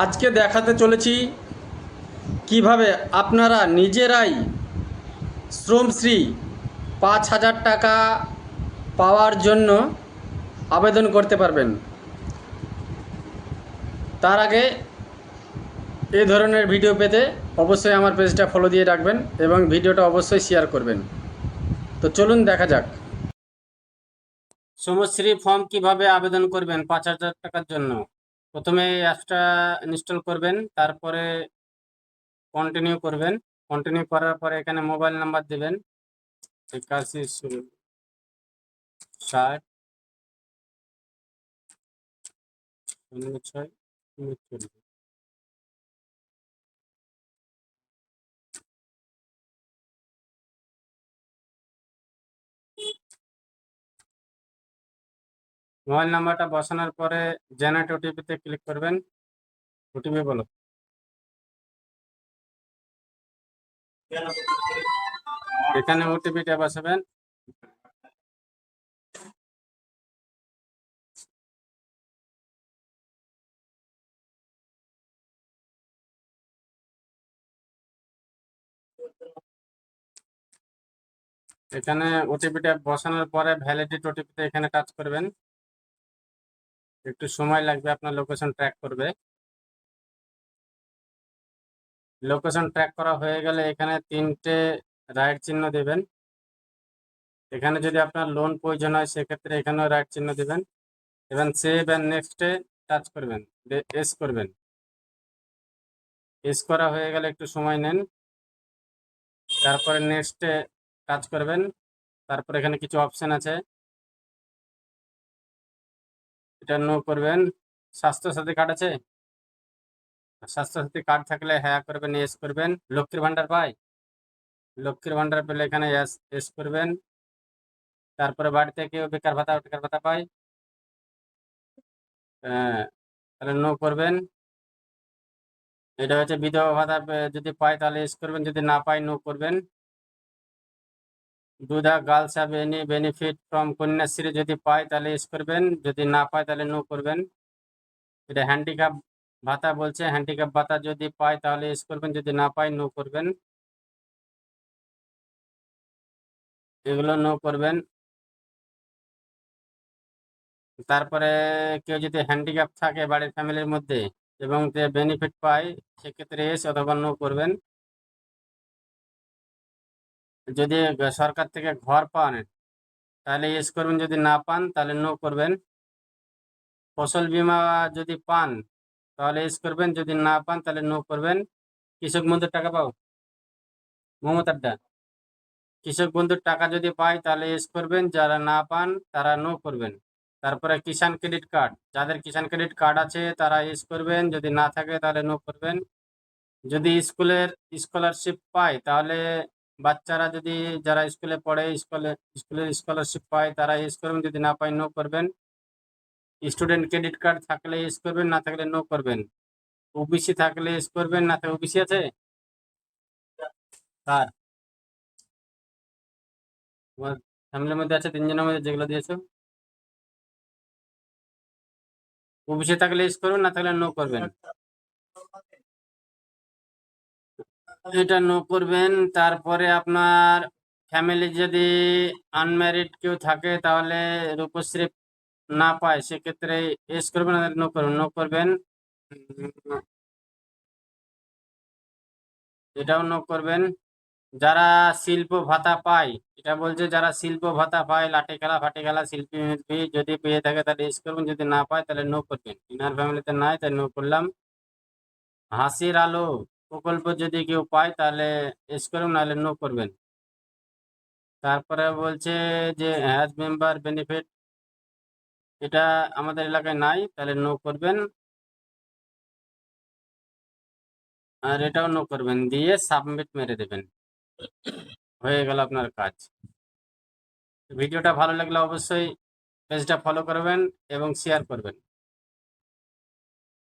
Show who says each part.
Speaker 1: আজকে দেখাতে চলেছি কীভাবে আপনারা নিজেরাই শ্রমশ্রী পাঁচ হাজার টাকা পাওয়ার জন্য আবেদন করতে পারবেন। তার আগে এই ধরনের ভিডিও পেতে অবশ্যই আমার পেজটা ফলো দিয়ে রাখবেন এবং ভিডিওটা অবশ্যই শেয়ার করবেন। তো চলুন দেখা যাক। শ্রমশ্রী ফর্ম কীভাবে আবেদন করবেন পাঁচ হাজার টাকার জন্য? প্রথমে এই অ্যাপসটা ইনস্টল করবেন, তারপরে কন্টিনিউ করবেন। কন্টিনিউ করার পরে এখানে মোবাইল নাম্বার দেবেন। একাশি ষাট, শূন্য ছয় মোবাইল নাম্বারটা বসানোর পরে জেনারেট ওটিপিতে ক্লিক করবেন। ওটিপি বলো। এখানে ওটিপিটা বসাবেন। এখানে ওটিপিটা বসানোর পরে ভ্যালিডিটি ওটিপিতে এখানে টাচ করবেন। একটু সময় লাগবে, আপনার লোকেশন ট্র্যাক করবে। লোকেশন ট্র্যাক করা হয়ে গেলে এখানে তিনটে রাইট চিহ্ন দেবেন। এখানে যদি আপনার লোন প্রয়োজন হয়, সেক্ষেত্রে এখানেও রাইট চিহ্ন দেবেন। এবং সেভ অ্যান্ড নেক্সটে টাচ করবেন এস করবেন। এস করা হয়ে গেলে একটু সময় নেন। তারপরে নেক্সটে টাচ করবেন। তারপর এখানে কিছু অপশন আছে। এটা নো করবেন। স্বাস্থ্যসাথী কার্ড আছে? স্বাস্থ্যসাথী কার্ড থাকলে হ্যাঁ করবেন এস করবেন। লক্ষ্মীর ভান্ডার পাই? লক্ষ্মীর ভান্ডার পেলে এখানে এস করবেন। তারপরে বাড়িতে কেউ বেকার ভাতা বেকার ভাতা পায় হ্যাঁ, তাহলে নো করবেন। এটা হচ্ছে বিধবা ভাতা যদি পায় তাহলে এস করবেন যদি না পায় নো করবেন। The girls have any benefit from Kanyashree যদি পায় তাহলে এস করবেন, যদি না পায় তাহলে নো করবেন। এটা হ্যান্ডিক্যাপ ভাতা বলছে হ্যান্ডিক্যাপ ভাতা যদি পায় তাহলে এস করবেন, যদি না পায় নো করবেন। এগুলো নো করবেন। তারপরে কেউ যদি হ্যান্ডিক্যাপ থাকে বাড়ির ফ্যামিলির মধ্যে এবং যে বেনিফিট পায়, সেক্ষেত্রে এস অথবা নো করবেন। যদি সরকার থেকে ঘর পান তাহলে এস করবেন। যদি না পান, তাহলে নো করবেন। ফসল বীমা যদি পান, তাহলে এস করবেন। যদি না পান, তাহলে নো করবেন। কৃষক বন্ধুর টাকা পাও? মমতারটা কৃষক বন্ধুর টাকা যদি পাই তাহলে এস করবেন। যারা না পান, তারা নো করবেন। তারপরে কিষাণ ক্রেডিট কার্ড, যাদের কিষাণ ক্রেডিট কার্ড আছে, তারা এস করবেন। যদি না থাকে, তাহলে নো করবেন। যদি স্কুলের স্কলারশিপ পায়, তাহলে বাচ্চারা যদি যারা স্কুলে পড়ে, স্কুলে, স্কুলের স্কলারশিপ পায়, তারা এস করবেন যদি না পায় নো করবেন। স্টুডেন্ট ক্রেডিট কার্ড থাকলে এস করবেন, না থাকলে নো করবেন। ওবিসি থাকলে এস করবেন, না থাকলে ওবিসি আছে? কার তোমার ফ্যামিলির মধ্যে আছে, তিনজনের মধ্যে যেগুলো দিয়েছ? ওবিসি থাকলে এস করবেন, না থাকলে নো করবেন। এটা নো করবেন। তারপরে আপনার ফ্যামিলি যদি আনম্যারিড কেউ থাকে, তাহলে রূপশ্রী না পায়, সেক্ষেত্রে এস করবেন না করবেন নো করবেন। এটাও নো করবেন। যারা শিল্প ভাতা পায়, এটা বলছে যারা শিল্প ভাতা পায়, লাঠি খেলা, ফাটি খেলা, শিল্পী যদি পেয়ে থাকে, তাহলে এস করবেন, যদি না পায়, তাহলে নো করবেন। ইনার ফ্যামিলিতে নাই, তাই নো করলাম। হাসির আলো। প্রকল্প যদি কেউ পায়, তাহলে এস করবেন নাহলে নো করবেন। তারপরে বলছে যে হ্যাজ মেম্বার বেনিফিট এটা আমাদের এলাকায় নাই, তাহলে নো করবেন। আর এটাও নো করবেন, দিয়ে সাবমিট মেরে দেবেন। হয়ে গেল আপনার কাজ। ভিডিওটা ভালো লাগলে অবশ্যই পেজটা ফলো করবেন এবং শেয়ার করবেন।